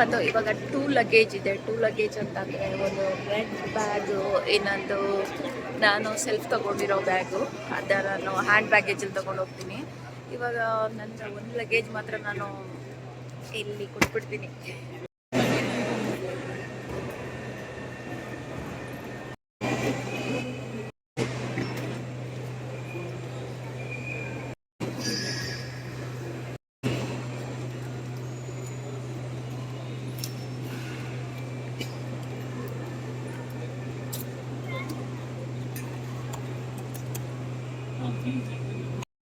ಬಂದು ಇವಾಗ two luggage ಇದೆ. ಟೂ ಲಗೇಜ್ ಅಂತಂದರೆ ಒಂದು ರೆಡ್ ಬ್ಯಾಗು ಇನ್ನೊಂದು ನಾನು ಸೆಲ್ಫ್ ತೊಗೊಂಡಿರೋ ಬ್ಯಾಗು ಅದರ ನಾನು ಹ್ಯಾಂಡ್ ಬ್ಯಾಗೇಜಲ್ಲಿ ತೊಗೊಂಡು ಹೋಗ್ತೀನಿ. ಇವಾಗ ನನ್ನ ಒಂದು ಲಗೇಜ್ ಮಾತ್ರ ನಾನು ಇಲ್ಲಿ ಕೊಟ್ಬಿಡ್ತೀನಿ.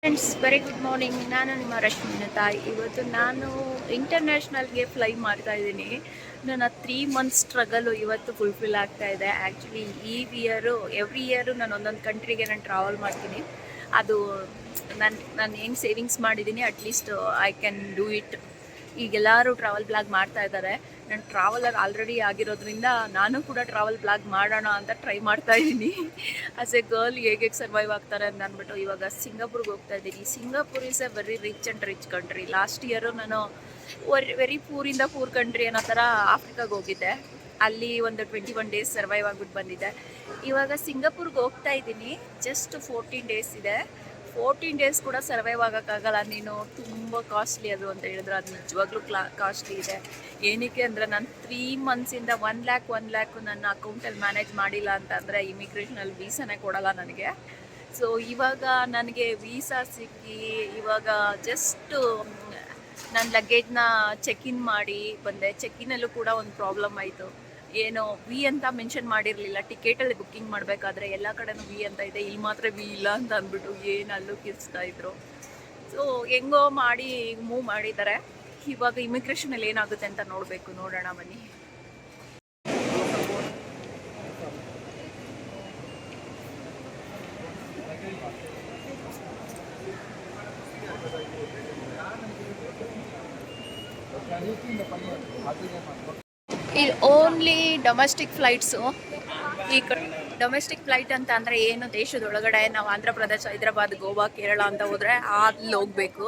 ಫ್ರೆಂಡ್ಸ್ ವೆರಿ ಗುಡ್ ಮಾರ್ನಿಂಗ್ ನಾನು ನಿಮ್ಮ ರಶ್ಮಿನ ತಾಯಿ ಇವತ್ತು ನಾನು ಇಂಟರ್ನ್ಯಾಷನಲ್ಗೆ ಫ್ಲೈ ಮಾಡ್ತಾ ಇದ್ದೀನಿ. ನನ್ನ ತ್ರೀ ಮಂತ್ಸ್ ಸ್ಟ್ರಗಲು ಇವತ್ತು ಫುಲ್ಫಿಲ್ ಆಗ್ತಾ ಇದೆ. ಆ್ಯಕ್ಚುಲಿ ಈ ಇಯರು ಎವ್ರಿ ಇಯರು ನಾನು ಒಂದೊಂದು ಕಂಟ್ರಿಗೆ ನಾನು ಟ್ರಾವೆಲ್ ಮಾಡ್ತೀನಿ. ಅದು, ನಾನು ನಾನು ಏನು ಸೇವಿಂಗ್ಸ್ ಮಾಡಿದ್ದೀನಿ at least I can do it ಈಗ ಎಲ್ಲರೂ ಟ್ರಾವೆಲ್ ಬ್ಲಾಗ್ ಮಾಡ್ತಾ ಇದ್ದಾರೆ. ನಾನು ಟ್ರಾವೆಲರ್ ಆಲ್ರೆಡಿ ಆಗಿರೋದ್ರಿಂದ ನಾನು ಕೂಡ ಟ್ರಾವೆಲ್ ಬ್ಲಾಗ್ ಮಾಡೋಣ ಅಂತ ಟ್ರೈ ಮಾಡ್ತಾ ಇದ್ದೀನಿ. ಆಸ್ ಎ ಗರ್ಲ್ ಹೇಗೆ ಸರ್ವೈವ್ ಆಗ್ತಾರೆ ಅಂತ ಅಂದ್ಬಿಟ್ಟು ಇವಾಗ ಸಿಂಗಾಪುರ್ಗೆ ಹೋಗ್ತಾ ಇದ್ದೀನಿ. Singapore is a very rich and rich country last year ನಾನು ವೆರಿ ಪೂರಿಂದ ಪೂರ್ ಕಂಟ್ರಿ ಅನ್ನೋ ಥರ ಆಫ್ರಿಕಾಗೆ ಹೋಗಿದ್ದೆ. ಅಲ್ಲಿ ಒಂದು ಟ್ವೆಂಟಿ ಒನ್ ಡೇಸ್ ಸರ್ವೈವ್ ಆಗಿಬಿಟ್ಟು ಬಂದಿದ್ದೆ ಇವಾಗ ಸಿಂಗಾಪುರ್ಗೆ ಹೋಗ್ತಾ ಇದ್ದೀನಿ. ಜಸ್ಟ್ ಫೋರ್ಟೀನ್ ಡೇಸ್ ಇದೆ. ಫೋರ್ಟೀನ್ ಡೇಸ್ ಕೂಡ ಸರ್ವೈವ್ ಆಗೋಕ್ಕಾಗಲ್ಲ. ನೀನು ತುಂಬ ಕಾಸ್ಟ್ಲಿ ಅದು ಅಂತ ಹೇಳಿದ್ರೆ. ಅದು ನಿಜವಾಗ್ಲೂ ಕ್ಲಾ ಕಾಸ್ಟ್ಲಿ ಇದೆ. ಏನಕ್ಕೆ ಅಂದರೆ ನಾನು ತ್ರೀ ಮಂತ್ಸಿಂದ ಒನ್ ಲ್ಯಾಕ್ ಒನ್ ಲ್ಯಾಕ್ ನನ್ನ ಅಕೌಂಟಲ್ಲಿ ಮ್ಯಾನೇಜ್ ಮಾಡಿಲ್ಲ ಅಂತಂದರೆ ಇಮಿಗ್ರೇಷನಲ್ಲಿ ವೀಸಾನೇ ಕೊಡಲ್ಲ ನನಗೆ. ಸೊ ಇವಾಗ ನನಗೆ ವೀಸಾ ಸಿಕ್ಕಿ ಇವಾಗ ಜಸ್ಟು ನನ್ನ ಲಗೇಜ್ನ ಚೆಕ್ ಇನ್ ಮಾಡಿ ಬಂದೆ. ಚೆಕ್ ಇನ್ನಲ್ಲೂ ಕೂಡ ಒಂದು ಪ್ರಾಬ್ಲಮ್ ಆಯಿತು. ಏನೋ ವಿ ಅಂತ ಮೆನ್ಷನ್ ಮಾಡಿರಲಿಲ್ಲ. ಟಿಕೆಟಲ್ಲಿ ಬುಕ್ಕಿಂಗ್ ಮಾಡಬೇಕಾದ್ರೆ ಎಲ್ಲ ಕಡೆನೂ ವಿ ಅಂತ ಇದೆ. ಇಲ್ಲಿ ಮಾತ್ರ ವಿ ಇಲ್ಲ ಅಂತ ಅಂದ್ಬಿಟ್ಟು ಏನು ಅಲ್ಲೂ ಕಿರ್ಸ್ತಾ ಇದ್ರು. ಸೊ ಹೆಂಗೋ ಮಾಡಿ ಮೂವ್ ಮಾಡಿದ್ದಾರೆ ಇವಾಗ ಇಮಿಗ್ರೇಷನಲ್ಲಿ ಏನಾಗುತ್ತೆ ಅಂತ ನೋಡಬೇಕು. ನೋಡೋಣ ಬನ್ನಿ. ಇಲ್ಲಿ ಓನ್ಲಿ ಡೊಮೆಸ್ಟಿಕ್ ಫ್ಲೈಟ್ಸು ಈ ಡೊಮೆಸ್ಟಿಕ್ ಫ್ಲೈಟ್ ಅಂತ ಅಂದರೆ ಏನು ದೇಶದೊಳಗಡೆ ನಾವು ಆಂಧ್ರ ಪ್ರದೇಶ, ಹೈದರಾಬಾದ್, ಗೋವಾ, ಕೇರಳ ಅಂತ ಹೋದರೆ ಅಲ್ಲಿ ಹೋಗಬೇಕು.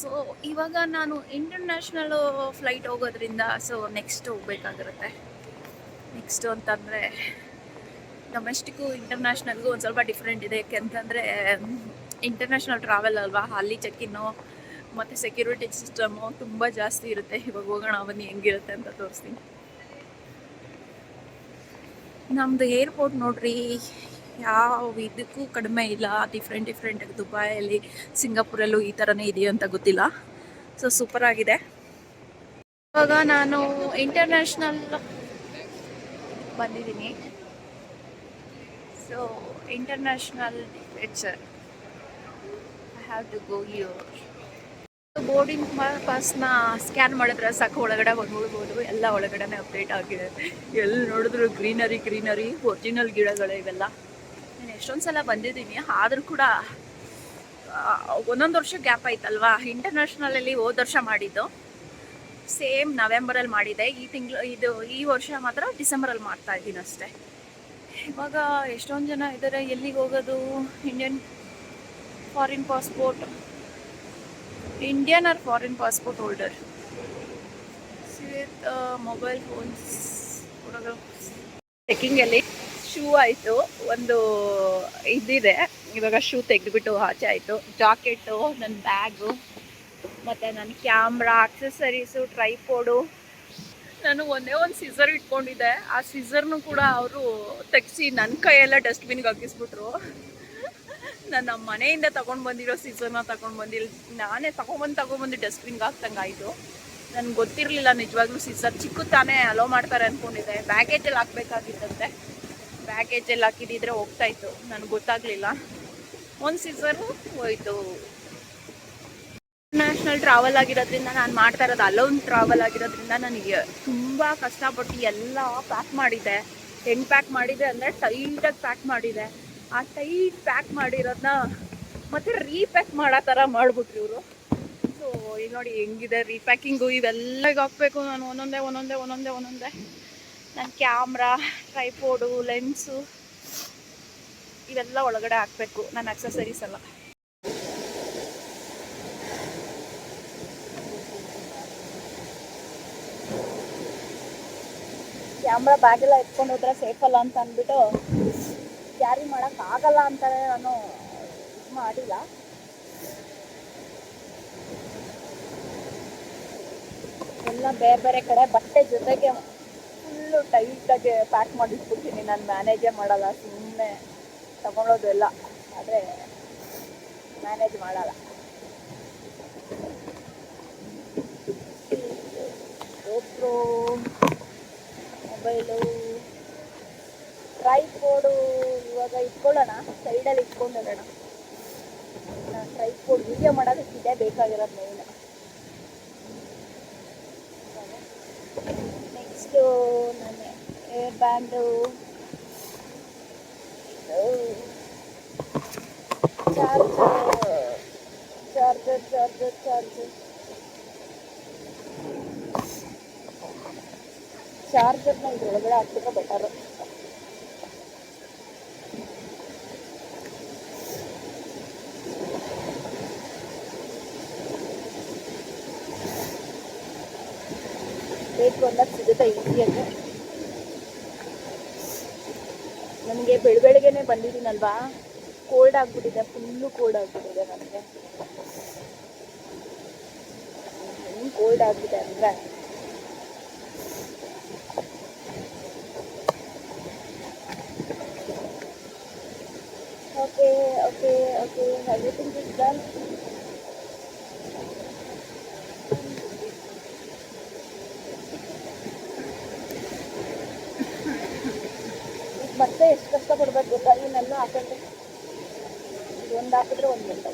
ಸೊ ಇವಾಗ ನಾನು ಇಂಟರ್ನ್ಯಾಷನಲ್ ಫ್ಲೈಟ್ ಹೋಗೋದ್ರಿಂದ ಸೊ ನೆಕ್ಸ್ಟ್ ಹೋಗ್ಬೇಕಾಗಿರುತ್ತೆ ನೆಕ್ಸ್ಟು ಅಂತಂದರೆ ಡೊಮೆಸ್ಟಿಕ್ಕು ಇಂಟರ್ನ್ಯಾಷನಲ್ಗೂ ಒಂದು ಸ್ವಲ್ಪ ಡಿಫ್ರೆಂಟ್ ಇದೆ. ಯಾಕೆಂತಂದರೆ ಇಂಟರ್ನ್ಯಾಷನಲ್ ಟ್ರಾವೆಲ್ ಅಲ್ವಾ? ಅಲ್ಲಿ ಚೆಕ್ಕಿನ್ನು ಮತ್ತು ಸೆಕ್ಯೂರಿಟಿ ಸಿಸ್ಟಮು ತುಂಬ ಜಾಸ್ತಿ ಇರುತ್ತೆ. ಇವಾಗ ಹೋಗೋಣ, ಬನ್ನಿ, ಹೆಂಗಿರುತ್ತೆ ಅಂತ ತೋರಿಸ್ತೀನಿ. ನಮ್ಮದು ಏರ್ಪೋರ್ಟ್ ನೋಡ್ರಿ, ಯಾವ ಇದಕ್ಕೂ ಕಡಿಮೆ ಇಲ್ಲ. ಡಿಫ್ರೆಂಟ್ ಡಿಫ್ರೆಂಟ್ ದುಬೈಯಲ್ಲಿ, ಸಿಂಗಾಪುರಲ್ಲೂ ಈ ಥರನೇ ಇದೆಯೋ ಅಂತ ಗೊತ್ತಿಲ್ಲ. ಸೊ ಸೂಪರ್ ಆಗಿದೆ. ಇವಾಗ ನಾನು ಇಂಟರ್ನ್ಯಾಷನಲ್ ಬಂದಿದ್ದೀನಿ. So international it's I have to go your boarding ಪಾಸ್ನ scan ಮಾಡಿದ್ರೆ ಸಾಕು, ಒಳಗಡೆ ಬಂದ್ಬಿಡ್ಬೋದು ಎಲ್ಲ ಒಳಗಡೆ ಅಪ್ಡೇಟ್ ಆಗಿದೆ. ಎಲ್ಲಿ ನೋಡಿದ್ರು ಗ್ರೀನರಿ ಗ್ರೀನರಿ ಒರಿಜಿನಲ್ ಗಿಡಗಳು ಇವೆಲ್ಲ. ನಾನು ಎಷ್ಟೊಂದು ಸಲ ಬಂದಿದ್ದೀನಿ, ಆದರೂ ಕೂಡ ಒಂದೊಂದು ವರ್ಷ ಗ್ಯಾಪ್ ಆಯ್ತಲ್ವಾ? ಇಂಟರ್ನ್ಯಾಷನಲಲ್ಲಿ ಹೋದ ವರ್ಷ ಮಾಡಿದ್ದು. ಸೇಮ್ ನವೆಂಬರಲ್ಲಿ ಮಾಡಿದೆ. ಈ ತಿಂಗಳು, ಇದು, ಈ ವರ್ಷ ಮಾತ್ರ ಡಿಸೆಂಬರಲ್ಲಿ ಮಾಡ್ತಾ ಇದ್ದೀನಿ ಅಷ್ಟೇ. ಇವಾಗ ಎಷ್ಟೊಂದು ಜನ ಇದ್ದಾರೆ ಎಲ್ಲಿಗೆ ಹೋಗೋದು? Indian foreign passport Indian or foreign passport holder with mobile phones ಚೆಕ್ಕಿಂಗಲ್ಲಿ shoe ಆಯಿತು ಒಂದು ಇದಿದೆ. ಇವಾಗ ಶೂ ತೆಗೆದುಬಿಟ್ಟು ಆಚೆ ಆಯಿತು. ಜಾಕೆಟು ನನ್ನ ಬ್ಯಾಗು ಮತ್ತು ನನ್ನ ಕ್ಯಾಮ್ರಾ ಆಕ್ಸೆಸರೀಸು ಟ್ರೈಪೋಡು ನಾನು ಒಂದೇ ಒಂದು ಸಿಸರ್ ಇಟ್ಕೊಂಡಿದ್ದೆ. ಆ ಸಿಸರ್ನು ಕೂಡ ಅವರು ತೆಗೆಸಿ ನನ್ನ ಕೈಯೆಲ್ಲ ಡಸ್ಟ್ಬಿನ್ಗೆ ಹಾಕಿಸ್ಬಿಟ್ರು. ನನ್ನ ಮನೆಯಿಂದ ತಗೊಂಡು ಬಂದಿರೋ ಸೀಸನ್ನ ತಗೊಂಡು ಬಂದಿಲ್ಲ ನಾನೇ ತಗೊಂಬಂದು ತಗೊಂಬಂದು ಡಸ್ಟ್ಬಿನ್ಗೆ ಹಾಕ್ದಂಗೆ ಆಯಿತು ನನಗೆ ಗೊತ್ತಿರಲಿಲ್ಲ ನಿಜವಾಗ್ಲೂ ಸೀಸರ್ ಚಿಕ್ಕ ತಾನೇ ಅಲೋ ಮಾಡ್ತಾರೆ ಅಂದ್ಕೊಂಡಿದ್ದೆ ಬ್ಯಾಗೇಜಲ್ಲಿ ಹಾಕ್ಬೇಕಾಗಿತ್ತಂತೆ. ಬ್ಯಾಗೇಜಲ್ಲಿ ಹಾಕಿದಿದ್ರೆ ಹೋಗ್ತಾಯಿತ್ತು ನನಗೆ ಗೊತ್ತಾಗಲಿಲ್ಲ. ಒಂದು ಸೀಸರು ಹೋಯ್ತು. ಇಂಟರ್ನ್ಯಾಷನಲ್ ಟ್ರಾವೆಲ್ ಆಗಿರೋದ್ರಿಂದ ನಾನು ಮಾಡ್ತಾ ಇರೋದು ಅಲೋನ್ ಟ್ರಾವೆಲ್ ಆಗಿರೋದ್ರಿಂದ ನನಗೆ ತುಂಬ ಕಷ್ಟಪಟ್ಟು ಎಲ್ಲ ಪ್ಯಾಕ್ ಮಾಡಿದ್ದೆ. ಹೆಂಗೆ ಪ್ಯಾಕ್ ಮಾಡಿದೆ ಅಂದರೆ ಟೈಟಾಗಿ ಪ್ಯಾಕ್ ಮಾಡಿದೆ ಆ ಟೈಟ್ ಪ್ಯಾಕ್ ಮಾಡಿರೋದನ್ನ ಮತ್ತೆ ರೀಪ್ಯಾಕ್ ಮಾಡೋ ಥರ ಮಾಡ್ಬಿಟ್ರು ಇವರು. ಸೊ ಈಗ ನೋಡಿ ಹೆಂಗಿದೆ ರೀಪ್ಯಾಕಿಂಗು ಇವೆಲ್ಲ ಹಾಕ್ಬೇಕು ನಾನು. ಒಂದೊಂದೇ ಒಂದೊಂದೇ ಒಂದೊಂದೇ ಒಂದೊಂದೇ. ನನ್ನ ಕ್ಯಾಮ್ರಾ ಟ್ರೈಪೋಡು ಲೆನ್ಸು ಇವೆಲ್ಲ ಒಳಗಡೆ ಹಾಕಬೇಕು ನನ್ನ ಅಕ್ಸಸರೀಸ್ ಎಲ್ಲ. ಕ್ಯಾಮ್ರಾ ಬ್ಯಾಗೆಲ್ಲ ಎತ್ಕೊಂಡು ಹೋದ್ರೆ ಸೇಫಲ್ಲ ಅಂತ ಅಂದ್ಬಿಟ್ಟು ಕ್ಯಾರಿ ಮಾಡೋಕ್ಕಾಗಲ್ಲ ಆಗಲ್ಲ ಅಂತಾರೆ ನಾನು ಇದು ಮಾಡಿಲ್ಲ. ಎಲ್ಲ ಬೇರೆ ಬೇರೆ ಕಡೆ ಬಟ್ಟೆ ಜೊತೆಗೆ ಫುಲ್ಲು ಟೈಟಾಗಿ ಪ್ಯಾಕ್ ಮಾಡಿಟ್ಬಿಡ್ತೀನಿ. ನಾನು ಮ್ಯಾನೇಜೇ ಮಾಡಲ್ಲ ಸುಮ್ಮನೆ ತಗೊಳೋದು ಎಲ್ಲ. ಆದರೆ ಮ್ಯಾನೇಜ್ ಮಾಡಲ್ಲ. ಮೊಬೈಲು ಮೊಬೈಲು ಟ್ರೈಪೋಡು ಇವಾಗ ಇಟ್ಕೊಳ್ಳೋಣ ಸೈಡಲ್ಲಿ ಇಟ್ಕೊಂಡಿರೋಣ ಟ್ರೈಪೋಡ್ ವಿಡಿಯೋ ಮಾಡೋದಕ್ಕೆ ಇದೇ ಬೇಕಾಗಿರೋದು ಮೇಯ್ನ್ ನೆಕ್ಸ್ಟು ನನ್ನ air band charger charger charger charger ಚಾರ್ಜರ್ನ ಇದ್ರೊಳಗಡೆ ಹಾಕ್ಬಿಟ್ರೆ ಬೆಟರ್ ಬೇಕು ಅನ್ನೋದು ಸಿಗುತ್ತೆ ಈಸಿಯಾಗಿ. ನನಗೆ ಬೆಳ ಬೆಳಗ್ಗೆನೆ ಬಂದಿದ್ದೀನಲ್ವಾ? ಕೋಲ್ಡ್ ಆಗ್ಬಿಟ್ಟಿದೆ ಫುಲ್ಲು ಕೋಲ್ಡ್ ಆಗ್ಬಿಟ್ಟಿದೆ ನನಗೆ. ಕೋಲ್ಡ್ ಆಗಿದೆ ಅಂದರೆ. Okay okay okay everything is done. ಕಷ್ಟಪಡ್ಬೇಕು ಗೊತ್ತಾ? ಇನ್ನೆಲ್ಲ ಹಾಕಿದ್ರೆ ಒಂದು ಹಾಕಿದ್ರೆ ಒಂದು ಗಂಟೆ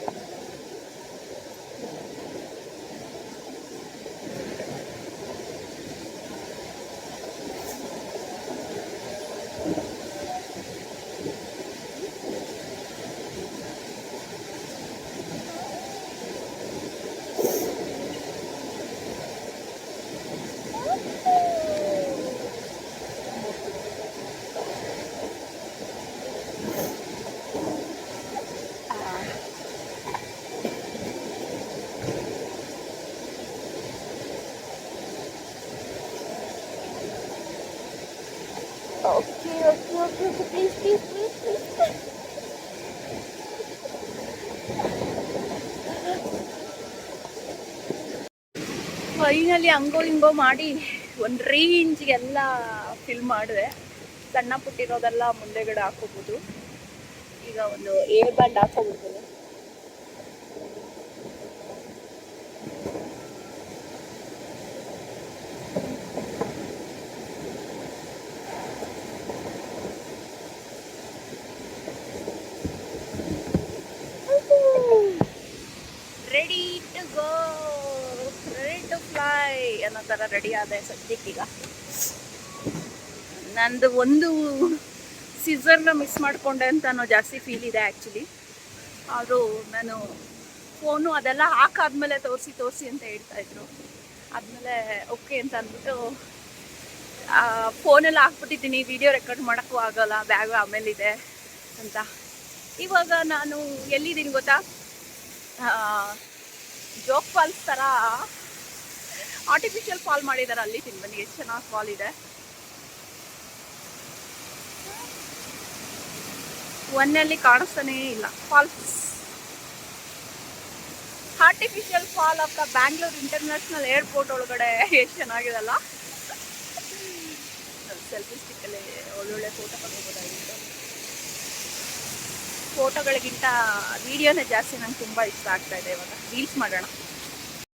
Please, please. ಫೈನಲಿ ಹಂಗೋ ಹಿಂಗೋ ಮಾಡಿ ಒಂದು ರೇಂಜ್ಗೆಲ್ಲ ಫಿಲ್ ಮಾಡಿದೆ ಸಣ್ಣ ಪುಟ್ಟಿರೋದೆಲ್ಲ ಮುಂದೆಗಡೆ ಹಾಕೋಬೋದು ಈಗ ಒಂದು air band ಹಾಕೋಬಿಡ್ತೀನಿ ready to go ready to fly ಅನ್ನೋ ಥರ ರೆಡಿ ಆದೆ ಸದ್ಯಕ್ಕೀಗ ನಂದು ಒಂದು ಸಿಸರ್ನ ಮಿಸ್ ಮಾಡಿಕೊಂಡೆ ಅಂತ ಅನ್ನೋ ಜಾಸ್ತಿ ಫೀಲ್ ಇದೆ ಆ್ಯಕ್ಚುಲಿ ಆದರೂ ನಾನು ಫೋನು ಅದೆಲ್ಲ ಹಾಕಾದ್ಮೇಲೆ ತೋರಿಸಿ ತೋರಿಸಿ ಅಂತ ಹೇಳ್ತಾ ಇದ್ರು. ಆದಮೇಲೆ ಓಕೆ ಅಂತ ಅಂದ್ಬಿಟ್ಟು ಫೋನೆಲ್ಲ ಹಾಕ್ಬಿಟ್ಟಿದ್ದೀನಿ ವಿಡಿಯೋ ರೆಕಾರ್ಡ್ ಮಾಡೋಕ್ಕೂ ಆಗಲ್ಲ ಬ್ಯಾಗ್ ಇದೆ ಅಂತ. ಇವಾಗ ನಾನು ಎಲ್ಲಿದ್ದೀನಿ ಗೊತ್ತಾ? ಜೋಗ್ ಫಾಲ್ಸ್ ಥರ ಆರ್ಟಿಫಿಷಿಯಲ್ ಫಾಲ್ ಮಾಡಿದ್ದಾರೆ ಅಲ್ಲಿ ಬನ್ನಿ ಎಷ್ಟು ಚೆನ್ನಾಗಿ ಫಾಲ್ ಇದೆ. ಒನ್ನಲ್ಲಿ ಕಾಣಿಸ್ತಾನೇ ಇಲ್ಲ falls artificial fall of the Bangalore international airport ಒಳಗಡೆ ಎಷ್ಟು ಚೆನ್ನಾಗಿದೆಲ್ಲ. ಸೆಲ್ಫಿ ಸ್ಟಿಕ್ಕಲ್ಲಿ ಒಳ್ಳೊಳ್ಳೆ ಫೋಟೋ ತಗೋಬೋದಾಗಿತ್ತು ಫೋಟೋಗಳಿಗಿಂತ ವಿಡಿಯೋನೇ ಜಾಸ್ತಿ ನಂಗೆ ತುಂಬ ಇಷ್ಟ ಆಗ್ತಾ ಇದೆ ಇವಾಗ. ರೀಲ್ಸ್ ಮಾಡೋಣ.